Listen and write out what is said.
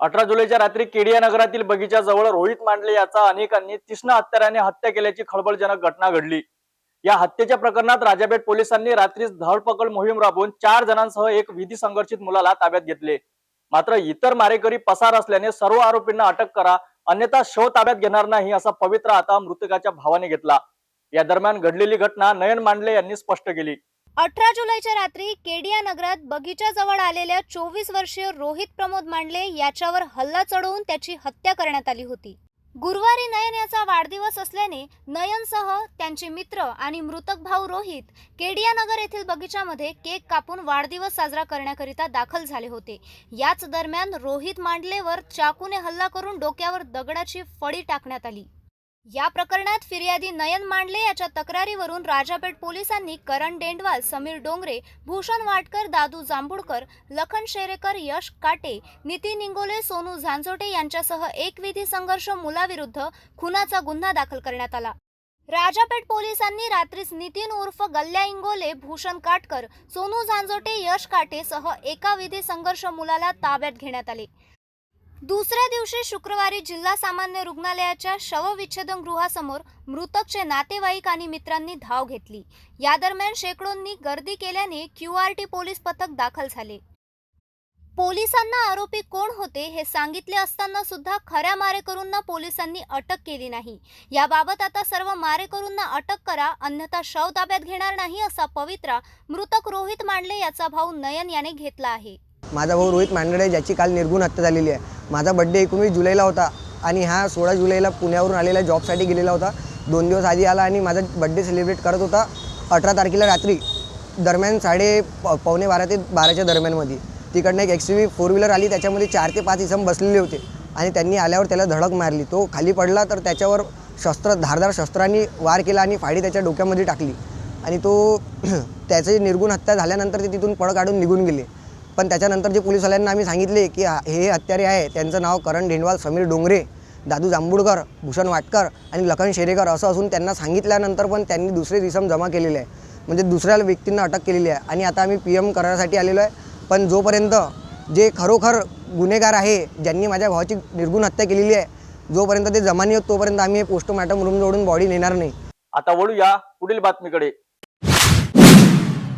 अठरा जुलैच्या रात्री केडिया नगरातील बगीच्याजवळ रोहित मांडले याचा अनेकांनी तीक्ष्ण हत्याराने हत्या केल्याची खळबळजनक घटना घडली. या हत्येच्या प्रकरणात राजापेठ पोलिसांनी रात्रीच धरपकड मोहीम राबवून चार जणांसह एक विधी संघर्षित मुलाला ताब्यात घेतले. मात्र इतर मारेकरी पसार असल्याने सर्व आरोपींना अटक करा अन्यथा शव ताब्यात घेणार नाही असा पवित्रा आता मृतकाच्या भावाने घेतला. या दरम्यान घडलेली घटना नयन मांडले यांनी स्पष्ट केली. अठरा जुलैच्या रात्री केडिया नगरात बगीच्याजवळ आलेल्या चोवीस वर्षीय रोहित प्रमोद मांडले याच्यावर हल्ला चढवून त्याची हत्या करण्यात आली होती. गुरुवारी नयन याचा वाढदिवस असल्याने नयनसह त्यांचे मित्र आणि मृतक भाऊ रोहित केडिया नगर येथील बगीच्यामध्ये केक कापून वाढदिवस साजरा करण्याकरिता दाखल झाले होते. याच दरम्यान रोहित मांडलेवर चाकूने हल्ला करून डोक्यावर दगडाची फळी टाकण्यात आली. या प्रकरणात फिर्यादी नयन मांडले याच्या तक्रारीवरून राजापेठ पोलिसांनी करण डेंडवाल समीर डोंगरे भूषण वाटकर दादू जांभुडकर लखन शेरेकर यश काटे नितीन इंगोले सोनू झांझोटे यांच्यासह एक विधी संघर्ष मुलाविरुद्ध खुनाचा गुन्हा दाखल करण्यात आला. राजापेठ पोलिसांनी रात्रीच नितीन उर्फ गल्ल्या इंगोले भूषण काटकर सोनू झांझोटे यश काटे सह एका विधी संघर्ष मुलाला ताब्यात घेण्यात आले. दुसऱ्या दिवशी शुक्रवारी जिल्हा सामान्य रुग्णालयाच्या शवविच्छेदन गृहासमोर मृतकचे नातेवाईक आणि मित्रांनी धाव घेतली. या दरम्यान शेकडोंनी गर्दी केल्याने क्यू आर टी पोलीस पथक दाखल झाले. पोलिसांना आरोपी कोण होते हे सांगितले असताना सुद्धा खऱ्या मारेकरूंना पोलिसांनी अटक केली नाही. याबाबत आता सर्व मारेकरूंना अटक करा अन्यथा शव ताब्यात घेणार नाही असा पवित्रा मृतक रोहित मांडले याचा भाऊ नयन याने घेतला आहे. माझा भाऊ रोहित मांडळे ज्याची काल निर्गुण हत्या झालेली आहे. माझा बड्डे एकोणवीस जुलैला होता आणि हा सोळा जुलैला पुण्यावरून आलेला जॉबसाठी गेलेला होता. दोन दिवस आधी आला आणि माझा बड्डे सेलिब्रेट करत होता अठरा तारखेला रात्री दरम्यान साडे प- पावणे बारा ते बाराच्या दरम्यानमध्ये. तिकडनं एक एक्स व्ही फोर व्हीलर आली त्याच्यामध्ये चार ते पाच इसम बसलेले होते आणि त्यांनी आल्यावर त्याला धडक मारली. तो खाली पडला तर त्याच्यावर शस्त्र धारदार शस्त्रांनी वार केला आणि फाडी त्याच्या डोक्यामध्ये टाकली आणि तो त्याची निर्गुण हत्या झाल्यानंतर ते तिथून पळ काढून निघून गेले. पण त्याच्यानंतर जे पोलीसवाल्यांना आम्ही सांगितले की हे हत्यारे आहे त्यांचं नाव करण ढेंडवाल समीर डोंगरे दादू जांभूडकर भूषण वाटकर आणि लखन शेरेकर असं असून त्यांना सांगितल्यानंतर पण त्यांनी दुसरे रिसम जमा केलेले आहे. म्हणजे दुसऱ्या व्यक्तींना अटक केलेली आहे. आणि आता आम्ही पी एम करण्यासाठी आलेलो आहे. पण जोपर्यंत जे खरोखर गुन्हेगार आहे ज्यांनी माझ्या भावाची निर्गुण हत्या केलेली आहे जोपर्यंत ते जमानी होत तोपर्यंत आम्ही पोस्टमॉर्टम रूम जोडून बॉडी नेणार नाही. आता वळूया पुढील बातमीकडे.